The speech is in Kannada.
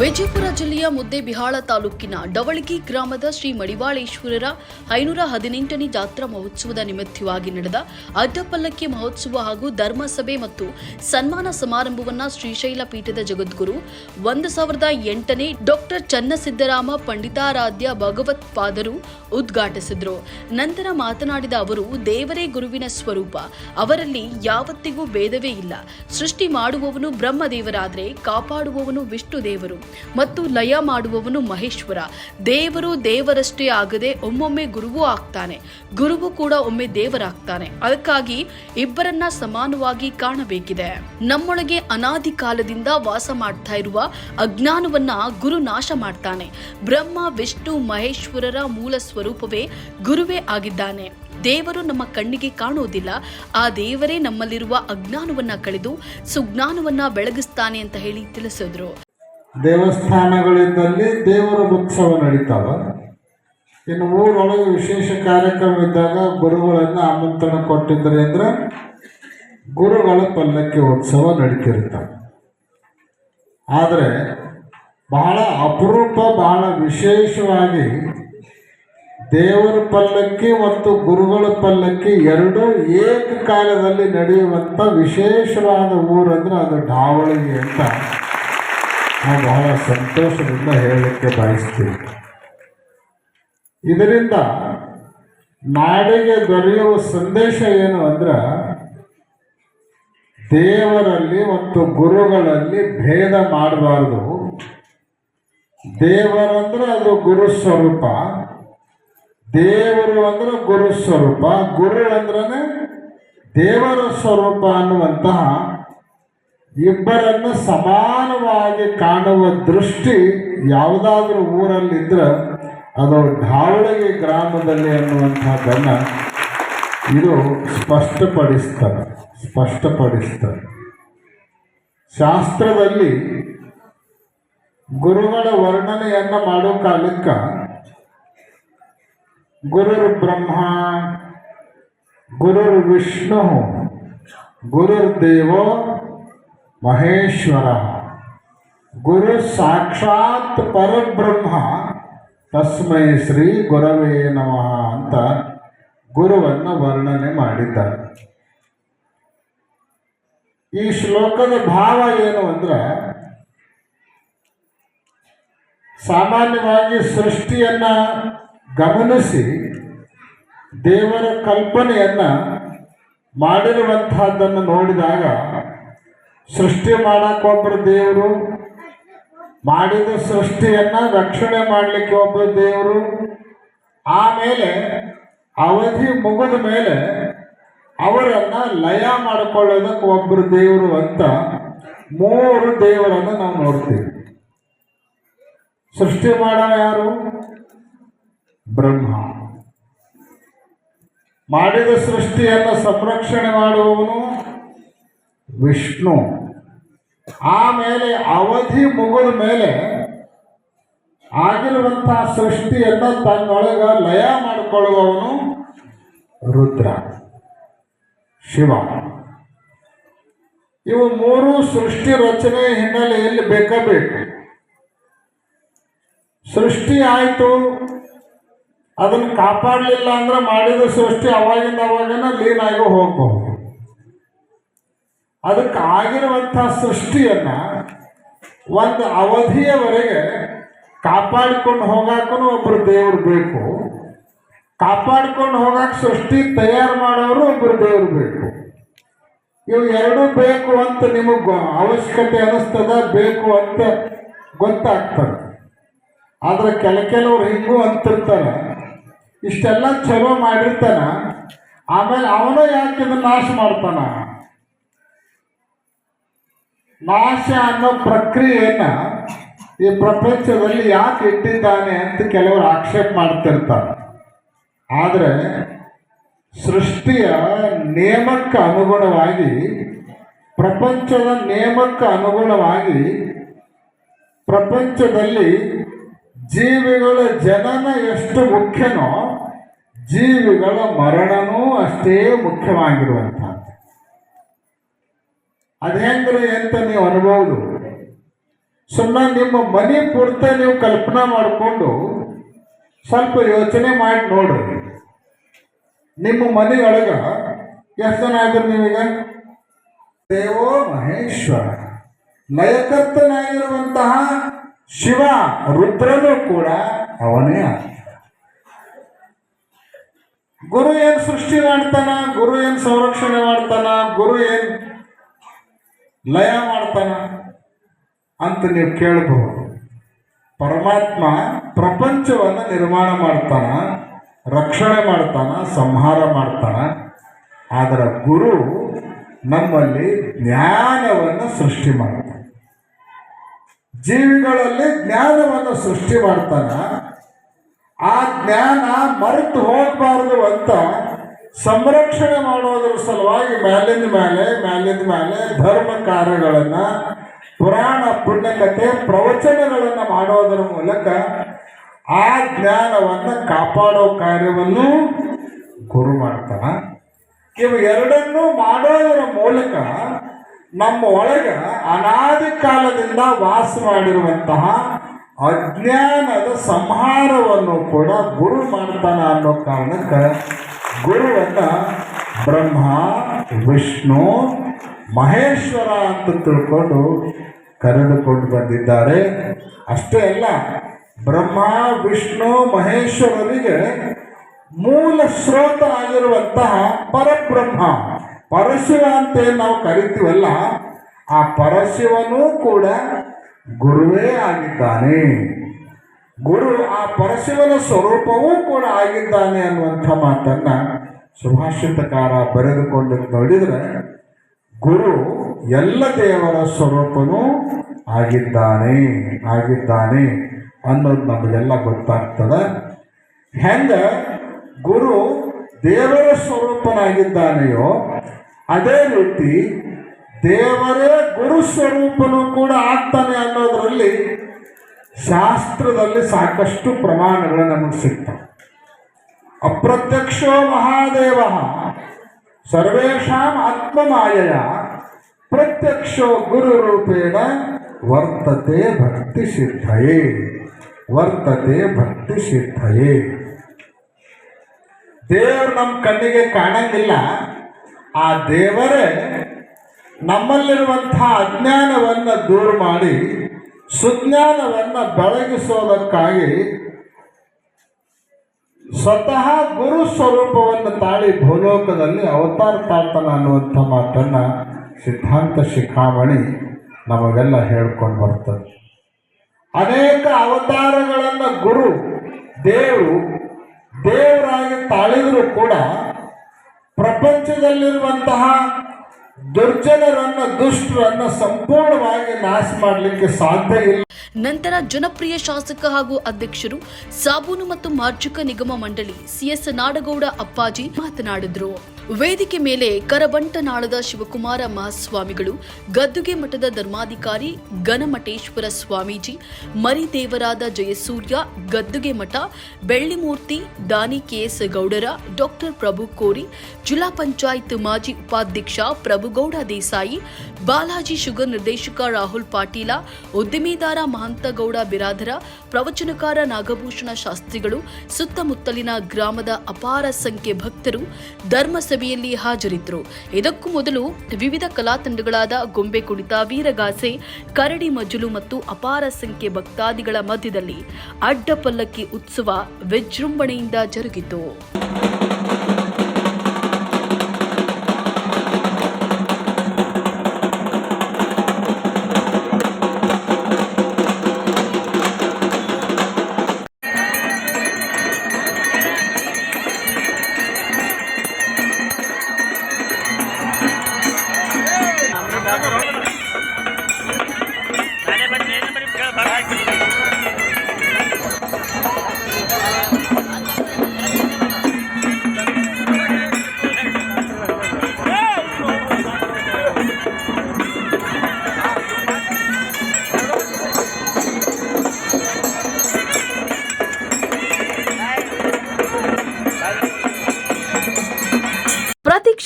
ವಿಜಯಪುರ ಜಿಲ್ಲೆಯ ಮುದ್ದೇಬಿಹಾಳ ತಾಲೂಕಿನ ಡವಳಗಿ ಗ್ರಾಮದ ಶ್ರೀ ಮಡಿವಾಳೇಶ್ವರರ ಐನೂರ ಹದಿನೆಂಟನೇ ಜಾತ್ರಾ ಮಹೋತ್ಸವದ ನಿಮಿತ್ತವಾಗಿ ನಡೆದ ಅಡ್ಡಪಲ್ಲಕ್ಕಿ ಮಹೋತ್ಸವ ಹಾಗೂ ಧರ್ಮಸಭೆ ಮತ್ತು ಸನ್ಮಾನ ಸಮಾರಂಭವನ್ನು ಶ್ರೀಶೈಲ ಪೀಠದ ಜಗದ್ಗುರು ಒಂದು ಸಾವಿರದ ಎಂಟನೇ ಡಾಕ್ಟರ್ ಚನ್ನಸಿದ್ದರಾಮ ಪಂಡಿತಾರಾಧ್ಯ ಭಗವತ್ಪಾದರು ಉದ್ಘಾಟಿಸಿದರು. ನಂತರ ಮಾತನಾಡಿದ ಅವರು, ದೇವರೇ ಗುರುವಿನ ಸ್ವರೂಪ, ಅವರಲ್ಲಿ ಯಾವತ್ತಿಗೂ ಭೇದವೇ ಇಲ್ಲ. ಸೃಷ್ಟಿ ಮಾಡುವವನು ಬ್ರಹ್ಮದೇವರಾದರೆ ಕಾಪಾಡುವವನು ವಿಷ್ಣು ದೇವರು ಮತ್ತು ಲಯ ಮಾಡುವವನು ಮಹೇಶ್ವರ. ದೇವರು ದೇವರಷ್ಟೇ ಆಗದೆ ಒಮ್ಮೊಮ್ಮೆ ಗುರುವೂ ಆಗ್ತಾನೆ. ಗುರುವು ಕೂಡ ಒಮ್ಮೆ ದೇವರಾಗ್ತಾನೆ. ಅದಕ್ಕಾಗಿ ಇಬ್ಬರನ್ನ ಸಮಾನವಾಗಿ ಕಾಣಬೇಕಿದೆ. ನಮ್ಮೊಳಗೆ ಅನಾದಿ ಕಾಲದಿಂದ ವಾಸ ಮಾಡ್ತಾ ಇರುವ ಅಜ್ಞಾನವನ್ನ ಗುರು ನಾಶ ಮಾಡ್ತಾನೆ. ಬ್ರಹ್ಮ, ವಿಷ್ಣು, ಮಹೇಶ್ವರರ ಮೂಲ ಸ್ವರೂಪವೇ ಗುರುವೇ ಆಗಿದ್ದಾನೆ. ದೇವರು ನಮ್ಮ ಕಣ್ಣಿಗೆ ಕಾಣುವುದಿಲ್ಲ. ಆ ದೇವರೇ ನಮ್ಮಲ್ಲಿರುವ ಅಜ್ಞಾನವನ್ನ ಕಳೆದು ಸುಜ್ಞಾನವನ್ನ ಬೆಳಗಿಸ್ತಾನೆ ಅಂತ ಹೇಳಿ ತಿಳಿಸಿದ್ರು. ದೇವಸ್ಥಾನಗಳಿದ್ದಲ್ಲಿ ದೇವರ ಉತ್ಸವ ನಡೀತಾವ. ಇನ್ನು ಊರೊಳಗೆ ವಿಶೇಷ ಕಾರ್ಯಕ್ರಮ ಇದ್ದಾಗ ಗುರುಗಳನ್ನು ಆಮಂತ್ರಣ ಕೊಟ್ಟಿದ್ದಾರೆ ಅಂದರೆ ಗುರುಗಳ ಪಲ್ಲಕ್ಕಿ ಉತ್ಸವ ನಡೀತಿರ್ತಾವೆ ಆದರೆ ಬಹಳ ಅಪರೂಪ, ಬಹಳ ವಿಶೇಷವಾಗಿ ದೇವರ ಪಲ್ಲಕ್ಕಿ ಮತ್ತು ಗುರುಗಳ ಪಲ್ಲಕ್ಕಿ ಎರಡೂ ಏಕಕಾಲದಲ್ಲಿ ನಡೆಯುವಂಥ ವಿಶೇಷವಾದ ಊರಂದ್ರೆ ಅದು ಢಾವಳಿ ಅಂತ ನಾವು ಬಹಳ ಸಂತೋಷದಿಂದ ಹೇಳಲಿಕ್ಕೆ ಬಯಸ್ತೀವಿ ಇದರಿಂದ ನಾಡಿಗೆ ದೊರೆಯುವ ಸಂದೇಶ ಏನು ಅಂದ್ರೆ, ದೇವರಲ್ಲಿ ಮತ್ತು ಗುರುಗಳಲ್ಲಿ ಭೇದ ಮಾಡಬಾರ್ದು. ದೇವರಂದ್ರೆ ಅದು ಗುರು ಸ್ವರೂಪ. ದೇವರು ಅಂದ್ರೆ ಗುರು ಸ್ವರೂಪ. ಗುರು ಅಂದ್ರೆ ದೇವರ ಸ್ವರೂಪ ಅನ್ನುವಂತಹ ಇಬ್ಬರನ್ನು ಸಮಾನವಾಗಿ ಕಾಣುವ ದೃಷ್ಟಿ ಯಾವುದಾದ್ರೂ ಊರಲ್ಲಿದ್ದರೆ ಅದು ಢಾವಳಗಿ ಗ್ರಾಮದಲ್ಲಿ ಅನ್ನುವಂಥದ್ದನ್ನು ಇದು ಸ್ಪಷ್ಟಪಡಿಸ್ತಾರೆ ಸ್ಪಷ್ಟಪಡಿಸ್ತಾರೆ ಶಾಸ್ತ್ರದಲ್ಲಿ ಗುರುಗಳ ವರ್ಣನೆಯನ್ನು ಮಾಡೋ ಕಾಲಕ್ಕೆ ಗುರುರ್ ಬ್ರಹ್ಮ, ಗುರುರ್ ವಿಷ್ಣು, ಗುರುರ್ದೇವೋ ಮಹೇಶ್ವರ. ಗುರು ಸಾಕ್ಷಾತ್ ಪರಬ್ರಹ್ಮ. ತಸ್ಮೈ ಶ್ರೀ ಗುರವೇ ನಮಃ ಅಂತ ಗುರುವನ್ನು ವರ್ಣನೆ ಮಾಡಿದ್ದಾರೆ. ಈ ಶ್ಲೋಕದ ಭಾವ ಏನು ಅಂದ್ರೆ, ಸಾಮಾನ್ಯವಾಗಿ ಸೃಷ್ಟಿಯನ್ನ ಗಮನಿಸಿ ದೇವರ ಕಲ್ಪನೆಯನ್ನ ಮಾಡಿರುವಂತಹದ್ದನ್ನು ನೋಡಿದಾಗ ಸೃಷ್ಟಿ ಮಾಡಕ್ಕೆ ಒಬ್ಬರು ದೇವರು, ಮಾಡಿದ ಸೃಷ್ಟಿಯನ್ನ ರಕ್ಷಣೆ ಮಾಡಲಿಕ್ಕೆ ಒಬ್ಬರು ದೇವರು. ಆಮೇಲೆ ಅವಧಿ ಮುಗಿದ ಮೇಲೆ ಅವರನ್ನ ಲಯ ಮಾಡಿಕೊಳ್ಳೋದಕ್ಕೆ ಒಬ್ಬರು ದೇವರು ಅಂತ ಮೂರು ದೇವರನ್ನು ನಾವು ನೋಡ್ತೀವಿ. ಸೃಷ್ಟಿ ಮಾಡೋ ಯಾರು? ಬ್ರಹ್ಮ. ಮಾಡಿದ ಸೃಷ್ಟಿಯನ್ನು ಸಂರಕ್ಷಣೆ ಮಾಡುವವನು ವಿಷ್ಣು. ಆಮೇಲೆ ಅವಧಿ ಮುಗಿದ ಮೇಲೆ ಆಗಿರುವಂತಹ ಸೃಷ್ಟಿಯನ್ನು ತನ್ನೊಳಗೆ ಲಯ ಮಾಡಿಕೊಳ್ಳುವವನು ರುದ್ರ, ಶಿವ. ಇವು ಮೂರು ಸೃಷ್ಟಿ ರಚನೆ ಹಿನ್ನೆಲೆಯಲ್ಲಿ ಬೇಕಬೇಕು ಸೃಷ್ಟಿ ಆಯಿತು, ಅದನ್ನು ಕಾಪಾಡಲಿಲ್ಲ ಅಂದ್ರೆ ಮಾಡಿದ ಸೃಷ್ಟಿ ಅವಾಗಿಂದ ಅವಾಗನ ಲೀನಾಗಿ ಆಗಿ ಹೋಗಬಹುದು. ಅದಕ್ಕೆ ಆಗಿರುವಂಥ ಸೃಷ್ಟಿಯನ್ನ ಒಂದು ಅವಧಿಯವರೆಗೆ ಕಾಪಾಡಿಕೊಂಡು ಹೋಗಾಕನು ಒಬ್ಬರು ದೇವರು ಬೇಕು. ಕಾಪಾಡ್ಕೊಂಡು ಹೋಗಾಕ ಸೃಷ್ಟಿ ತಯಾರು ಮಾಡೋರು ಒಬ್ಬರು ದೇವರು ಬೇಕು. ಇವು ಎರಡೂ ಬೇಕು ಅಂತ ನಿಮಗೆ ಅವಶ್ಯಕತೆ ಅನಿಸ್ತದ, ಬೇಕು ಅಂತ ಗೊತ್ತಾಗ್ತದೆ. ಆದ್ರೆ ಕೆಲ ಕೆಲವ್ರು ಹಿಂಗೂ ಅಂತಿರ್ತಾನೆ ಇಷ್ಟೆಲ್ಲ ಚಲೋ ಮಾಡಿರ್ತಾನ, ಆಮೇಲೆ ಅವನು ಯಾಕೆ ನಾಶ ಮಾಡ್ತಾನ? ನಾಶ ಅನ್ನೋ ಪ್ರಕ್ರಿಯೆಯನ್ನ ಈ ಪ್ರಪಂಚದಲ್ಲಿ ಯಾಕೆ ಇಟ್ಟಿದ್ದಾನೆ ಅಂತ ಕೆಲವರು ಆಕ್ಷೇಪ ಮಾಡ್ತಿರ್ತಾರೆ. ಆದರೆ ಸೃಷ್ಟಿಯ ನೇಮಕ್ಕೆ ಅನುಗುಣವಾಗಿ, ಪ್ರಪಂಚದ ನೇಮಕ್ಕ ಅನುಗುಣವಾಗಿ ಪ್ರಪಂಚದಲ್ಲಿ ಜೀವಿಗಳ ಜನನ ಎಷ್ಟು ಮುಖ್ಯನೋ ಜೀವಿಗಳ ಮರಣನೂ ಅಷ್ಟೇ ಮುಖ್ಯವಾಗಿರುವಂಥದ್ದು. ಅದು ಹೆಂಗ್ರಿ ಅಂತ ನೀವು ಅನ್ಬೋದು? ಸುಮ್ಮನೆ ನಿಮ್ಮ ಮನೆ ಪೂರ್ತ ನೀವು ಕಲ್ಪನಾ ಮಾಡಿಕೊಂಡು ಸ್ವಲ್ಪ ಯೋಚನೆ ಮಾಡಿ ನೋಡ್ರಿ. ನಿಮ್ಮ ಮನೆಯೊಳಗ ಎಷ್ಟು ಜನ ಆದ್ರಿ ನೀವೀಗ? ದೇವೋ ಮಹೇಶ್ವರ, ಲಯಕರ್ತನಾಗಿರುವಂತಹ ಶಿವ, ರುದ್ರನು ಕೂಡ ಅವನೇ ಆತ ಗುರು ಏನು ಸೃಷ್ಟಿ ಮಾಡ್ತಾನ? ಗುರು ಏನು ಸಂರಕ್ಷಣೆ ಮಾಡ್ತಾನ? ಗುರು ಏನ್ ಲಯ ಮಾಡ್ತಾನ ಅಂತ ನೀವು ಕೇಳಬಹುದು ಪರಮಾತ್ಮ ಪ್ರಪಂಚವನ್ನು ನಿರ್ಮಾಣ ಮಾಡ್ತಾನ, ರಕ್ಷಣೆ ಮಾಡ್ತಾನ, ಸಂಹಾರ ಮಾಡ್ತಾನ. ಆದರೆ ಗುರು ನಮ್ಮಲ್ಲಿ ಜ್ಞಾನವನ್ನು ಸೃಷ್ಟಿ ಮಾಡ್ತಾನೆ. ಜೀವಿಗಳಲ್ಲಿ ಜ್ಞಾನವನ್ನು ಸೃಷ್ಟಿ ಮಾಡ್ತಾನ. ಆ ಜ್ಞಾನ ಮರೆತು ಹೋಗಬಾರದು ಅಂತ ಸಂರಕ್ಷಣೆ ಮಾಡೋದ್ರ ಸಲುವಾಗಿ ಮ್ಯಾಲಿಂದ ಮೇಲೆ ಮ್ಯಾಲಿಂದ ಮೇಲೆ ಧರ್ಮ ಕಾರ್ಯಗಳನ್ನು, ಪುರಾಣ ಪುಣ್ಯಕತೆ ಪ್ರವಚನಗಳನ್ನು ಮಾಡೋದರ ಮೂಲಕ ಆ ಜ್ಞಾನವನ್ನು ಕಾಪಾಡೋ ಕಾರ್ಯವನ್ನು ಗುರು ಮಾಡ್ತಾನ. ಇವು ಎರಡನ್ನೂ ಮಾಡೋದರ ಮೂಲಕ ನಮ್ಮ ಒಳಗ ಅನಾದಿ ಕಾಲದಿಂದ ವಾಸ ಮಾಡಿರುವಂತಹ ಅಜ್ಞಾನದ ಸಂಹಾರವನ್ನು ಕೂಡ ಗುರು ಮಾಡ್ತಾನ ಅನ್ನೋ ಕಾರಣಕ್ಕೆ ಗುರುವನ್ನ ಬ್ರಹ್ಮ, ವಿಷ್ಣು, ಮಹೇಶ್ವರ ಅಂತ ತಿಳ್ಕೊಂಡು ಕರೆದುಕೊಂಡು ಬಂದಿದ್ದಾರೆ. ಅಷ್ಟೇ ಅಲ್ಲ, ಬ್ರಹ್ಮ, ವಿಷ್ಣು, ಮಹೇಶ್ವರರಿಗೆ ಮೂಲ ಸ್ರೋತ ಆಗಿರುವಂತಹ ಪರಬ್ರಹ್ಮ. ಪರಶಿವ ಅಂತ ನಾವು ಕರಿತೀವಲ್ಲ, ಆ ಪರಶಿವನೂ ಕೂಡ ಗುರುವೇ ಆಗಿದ್ದಾನೆ. ಗುರು, ಆ ಪರಶಿವನ ಸ್ವರೂಪವೂ ಕೂಡ ಆಗಿದ್ದಾನೆ ಅನ್ನುವಂಥ ಮಾತನ್ನ ಸುಭಾಷಿತಕಾರ ಬರೆದುಕೊಂಡು ನೋಡಿದರೆ, ಗುರು ಎಲ್ಲ ದೇವರ ಸ್ವರೂಪನೂ ಆಗಿದ್ದಾನೆ ಆಗಿದ್ದಾನೆ ಅನ್ನೋದು ನಮಗೆಲ್ಲ ಗೊತ್ತಾಗ್ತದೆ. ಹೆಂಗ ಗುರು ದೇವರ ಸ್ವರೂಪನಾಗಿದ್ದಾನೆಯೋ, ಅದೇ ರೀತಿ ದೇವರೇ ಗುರು ಸ್ವರೂಪನೂ ಕೂಡ ಆಗ್ತಾನೆ ಅನ್ನೋದರಲ್ಲಿ ಶಾಸ್ತ್ರದಲ್ಲಿ ಸಾಕಷ್ಟು ಪ್ರಮಾಣಗಳು ನಮಗೆ ಸಿಗ್ತವೆ. ಅಪ್ರತ್ಯಕ್ಷೋ ಮಹಾದೇವ, ಸರ್ವೇಷಾಂ ಆತ್ಮಮಾಯಯ, ಪ್ರತ್ಯಕ್ಷೋ ಗುರು ರೂಪೇಣ ವರ್ತತೆ ಭಕ್ತಿ ಸಿದ್ಧಯೇ, ವರ್ತತೆ ಭಕ್ತಿ ಸಿದ್ಧಯೇ. ದೇವರು ನಮ್ಮ ಕಣ್ಣಿಗೆ ಕಾಣಂಗಿಲ್ಲ, ಆ ದೇವರೇ ನಮ್ಮಲ್ಲಿರುವಂತಹ ಅಜ್ಞಾನವನ್ನು ದೂರ ಮಾಡಿ ಸುಜ್ಞಾನವನ್ನು ಬೆಳಗಿಸೋದಕ್ಕಾಗಿ ಸ್ವತಃ ಗುರು ಸ್ವರೂಪವನ್ನು ತಾಳಿ ಭೂಲೋಕದಲ್ಲಿ ಅವತಾರ ತಾಳ್ತಾನ ಅನ್ನುವಂಥ ಮಾತನ್ನು ಸಿದ್ಧಾಂತ ಶಿಖಾಮಣಿ ನಮಗೆಲ್ಲ ಹೇಳ್ಕೊಂಡು ಬರ್ತದೆ. ಅನೇಕ ಅವತಾರಗಳನ್ನು ಗುರು, ದೇವರು, ದೇವರಾಗಿ ತಾಳಿದರೂ ಕೂಡ ಪ್ರಪಂಚದಲ್ಲಿರುವಂತಹ ದುರ್ಜನರನ್ನ, ದುಷ್ಟರನ್ನ ಸಂಪೂರ್ಣವಾಗಿ ನಾಶ ಮಾಡಲಿಕ್ಕೆ ಸಾಧ್ಯ ಇಲ್ಲ. ನಂತರ ಜನಪ್ರಿಯ ಶಾಸಕ ಹಾಗೂ ಅಧ್ಯಕ್ಷರು ಸಾಬೂನು ಮತ್ತು ಮಾರ್ಜಕ ನಿಗಮ ಮಂಡಳಿ ಸಿಎಸ್ ನಾಡಗೌಡ ಅಪ್ಪಾಜಿ ಮಾತನಾಡಿದರು. ವೇದಿಕೆ ಮೇಲೆ ಕರಬಂಟನಾಳದ ಶಿವಕುಮಾರ ಮಹಾಸ್ವಾಮಿಗಳು, ಗದ್ದುಗೆ ಮಠದ ಧರ್ಮಾಧಿಕಾರಿ ಘನಮಠೇಶ್ವರ ಸ್ವಾಮೀಜಿ, ಮರಿದೇವರಾದ ಜಯಸೂರ್ಯ, ಗದ್ದುಗೆ ಮಠ, ಬೆಳ್ಳಿಮೂರ್ತಿ ದಾನಿ ಕೆಎಸ್ ಗೌಡರ ಡಾಕ್ಟರ್ ಪ್ರಭು ಕೋರಿ, ಜಿಲ್ಲಾ ಪಂಚಾಯತ್ ಮಾಜಿ ಉಪಾಧ್ಯಕ್ಷ ಪ್ರಭುಗೌಡ ದೇಸಾಯಿ ಬಾಲಾಜಿ ಶುಗರ್ ನಿರ್ದೇಶಕ ರಾಹುಲ್ ಪಾಟೀಲ, ಉದ್ದಿಮೆದಾರ ಮಹಂತಗೌಡ ಬಿರಾದರ, ಪ್ರವಚನಕಾರ ನಾಗಭೂಷಣ ಶಾಸ್ತ್ರಿಗಳು, ಸುತ್ತಮುತ್ತಲಿನ ಗ್ರಾಮದ ಅಪಾರ ಸಂಖ್ಯೆ ಭಕ್ತರು ಧರ್ಮಸಭೆಯಲ್ಲಿ ಹಾಜರಿದ್ದರು. ಇದಕ್ಕೂ ಮೊದಲು ವಿವಿಧ ಕಲಾ ತಂಡಗಳಾದ ಗೊಂಬೆ ಕುಣಿತ, ವೀರಗಾಸೆ, ಕರಡಿ ಮಜಲು ಮತ್ತು ಅಪಾರ ಸಂಖ್ಯೆ ಭಕ್ತಾದಿಗಳ ಮಧ್ಯದಲ್ಲಿ ಅಡ್ಡಪಲ್ಲಕ್ಕಿ ಉತ್ಸವ ವಿಜೃಂಭಣೆಯಿಂದ ಜರುಗಿತು.